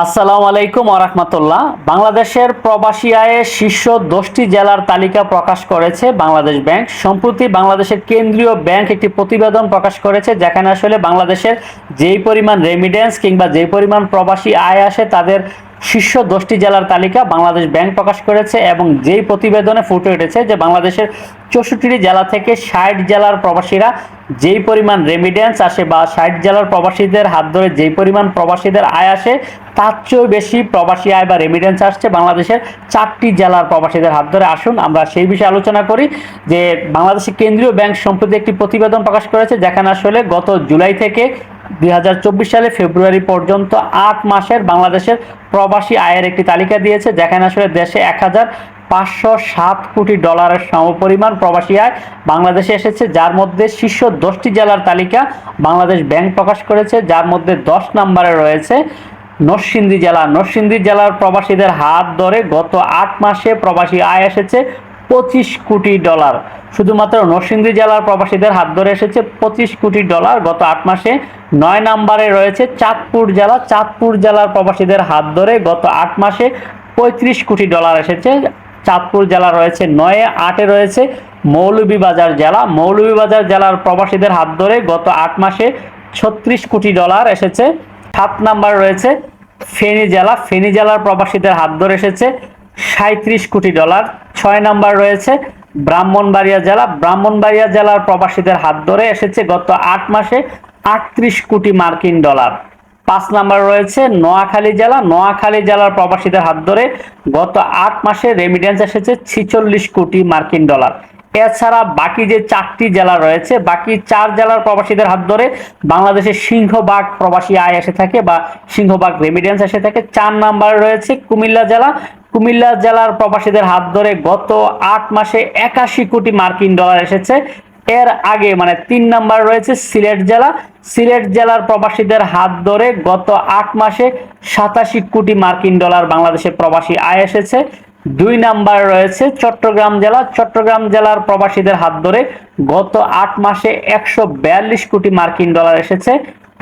আসসালামু আলাইকুম আরহামতুল্লাহ বাংলাদেশের প্রবাসী আয়ে শীর্ষ দশটি জেলার তালিকা প্রকাশ করেছে বাংলাদেশ ব্যাংক। সম্প্রতি বাংলাদেশের কেন্দ্রীয় ব্যাংক একটি প্রতিবেদন প্রকাশ করেছে, যেখানে আসলে বাংলাদেশের যেই পরিমাণ রেমিডেন্স কিংবা যেই পরিমাণ প্রবাসী আয় আসে তাদের শীর্ষ দশটি জেলার তালিকা বাংলাদেশ ব্যাংক প্রকাশ করেছে এবং যেই প্রতিবেদনে ফুটে উঠেছে যে বাংলাদেশের চৌষট্টিটি জেলা থেকে ষাট জেলার প্রবাসীরা যেই পরিমাণ রেমিডেন্স আসে বা ষাট জেলার প্রবাসীদের হাত ধরে যেই পরিমাণ প্রবাসীদের আয় আসে, তার চেয়েও বেশি প্রবাসী আয় বা রেমিডেন্স আসছে বাংলাদেশের চারটি জেলার প্রবাসীদের হাত ধরে। আসুন, আমরা সেই বিষয়ে আলোচনা করি যে বাংলাদেশের কেন্দ্রীয় ব্যাংক সম্প্রতি একটি প্রতিবেদন প্রকাশ করেছে, যেখানে আসলে গত জুলাই থেকে দুই হাজার চব্বিশ সালে ফেব্রুয়ারি পর্যন্ত আট মাসের বাংলাদেশের প্রবাসী আয়ের একটি তালিকা দিয়েছে, যেখানে আসলে দেশে এক হাজার পাঁচশো সাত কোটি ডলারের সমপরিমাণ প্রবাসী আয় বাংলাদেশে এসেছে, যার মধ্যে শীর্ষ দশটি জেলার তালিকা বাংলাদেশ ব্যাংক প্রকাশ করেছে, যার মধ্যে দশ নম্বরে রয়েছে নরসিংদী জেলা। নরসিংদী জেলার প্রবাসীদের হাত ধরে গত আট মাসে প্রবাসী আয় এসেছে পঁচিশ কোটি ডলার। শুধুমাত্র নরসিংদী জেলার প্রবাসীদের হাত ধরে এসেছে পঁচিশ কোটি ডলার। গত আট মাসে নয় নম্বরে রয়েছে চাঁদপুর জেলা। চাঁদপুর জেলার প্রবাসীদের হাত ধরে গত আট মাসে পঁয়ত্রিশ কোটি ডলার এসেছে। চাঁদপুর জেলা রয়েছে নয়ে, আটে রয়েছে মৌলভীবাজার জেলা। মৌলভীবাজার জেলার প্রবাসীদের হাত ধরে গত আট মাসে ছত্রিশ কোটি ডলার এসেছে। সাত নাম্বার রয়েছে ফেনী জেলা। ফেনী জেলার প্রবাসীদের হাত ধরে এসেছে সাঁত্রিশ কোটি ডলার। ছয় নাম্বার রয়েছে ব্রাহ্মণবাড়িয়া জেলা। ব্রাহ্মণবাড়িয়া জেলার প্রবাসীদের হাত ধরে এসেছে গত আট মাসে আটত্রিশ কোটি মার্কিন ডলার। পাঁচ নাম্বার রয়েছে, নোয়াখালী জেলা। নোয়াখালী জেলার প্রবাসীদের হাত ধরে গত আট মাসে রেমিডেন্স এসেছে ছিচল্লিশ কোটি মার্কিন ডলার। এছাড়া বাকি যে চারটি জেলা রয়েছে, বাকি চার জেলার প্রবাসীদের হাত ধরে বাংলাদেশের সিংহবাগ প্রবাসী আয় এসে থাকে বা সিংহবাগ রেমিডেন্স এসে থাকে। চার নাম্বারে রয়েছে কুমিল্লা জেলা। কুমিল্লা জেলার প্রবাসীদের হাত ধরে গত আট মাসে একাশি কোটি মার্কিন ডলার এসেছে। এর আগে মানে তিন নাম্বার রয়েছে সিলেট জেলা। সিলেট জেলার প্রবাসীদের হাত ধরে গত আট মাসে সাতাশি কোটি মার্কিন ডলার বাংলাদেশের প্রবাসী আয় এসেছে। দুই নাম্বার রয়েছে চট্টগ্রাম জেলা। চট্টগ্রাম জেলার প্রবাসীদের হাত ধরে গত আট মাসে একশো বিয়াল্লিশ কোটি মার্কিন ডলার এসেছে।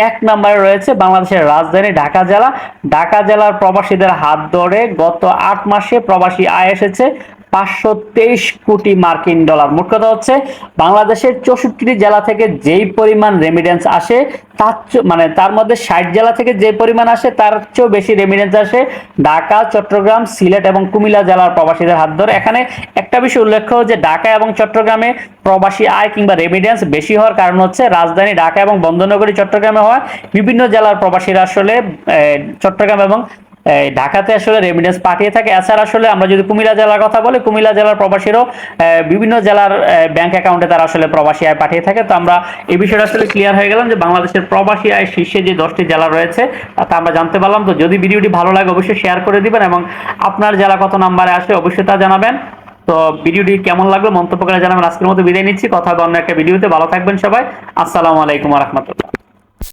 এক নম্বরে রয়েছে বাংলাদেশের রাজধানী ঢাকা জেলা। ঢাকা জেলার প্রবাসীদের হাত ধরে গত আট মাসে প্রবাসী আয় এসেছে পাঁচশো তেইশ কোটি মার্কিন ডলার। মোট কথা হচ্ছে, বাংলাদেশের চৌষট্টি জেলা থেকে যেই পরিমাণ রেমিডেন্স আসে, তার মানে তার মধ্যে ষাট জেলা থেকে যে পরিমাণ আসে, তার চেয়েও বেশি রেমিডেন্স আসে ঢাকা, চট্টগ্রাম, সিলেট এবং কুমিল্লা জেলার প্রবাসীদের হাত ধরে। এখানে একটা বিষয় উল্লেখ্য যে ঢাকা এবং চট্টগ্রামে প্রবাসী আয় কিংবা রেমিডেন্স বেশি হওয়ার কারণ হচ্ছে রাজধানী ঢাকা এবং বন্দরনগরী চট্টগ্রামে হওয়া বিভিন্ন জেলার প্রবাসীরা আসলে চট্টগ্রাম এবং ঢাকাতে আসলে রেমিডেন্স পাঠিয়ে থাকে। এছাড়া আসলে আমরা যদি কুমিল্লা জেলার কথা বলি, কুমিল্লা জেলার প্রবাসীরও বিভিন্ন জেলার ব্যাংক অ্যাকাউন্টে তারা আসলে প্রবাসী আয় পাঠিয়ে থাকে। তো আমরা এই বিষয়টা আসলে ক্লিয়ার হয়ে গেলাম যে বাংলাদেশের প্রবাসী আয় শীর্ষে যে দশটি জেলা রয়েছে, তা আমরা জানতে পারলাম। তো যদি ভিডিওটি ভালো লাগে, অবশ্যই শেয়ার করে দিবেন এবং আপনার জেলা কত নাম্বারে আসে অবশ্যই তা জানাবেন। তো ভিডিওটি কেমন লাগল, মন্তব্য করে জানাবেন। আজকের মতো বিদায় নিচ্ছি। কথা হবে অন্য একটা ভিডিওতে। ভালো থাকবেন সবাই। আসসালামু আলাইকুম রহমতুল্লাহ।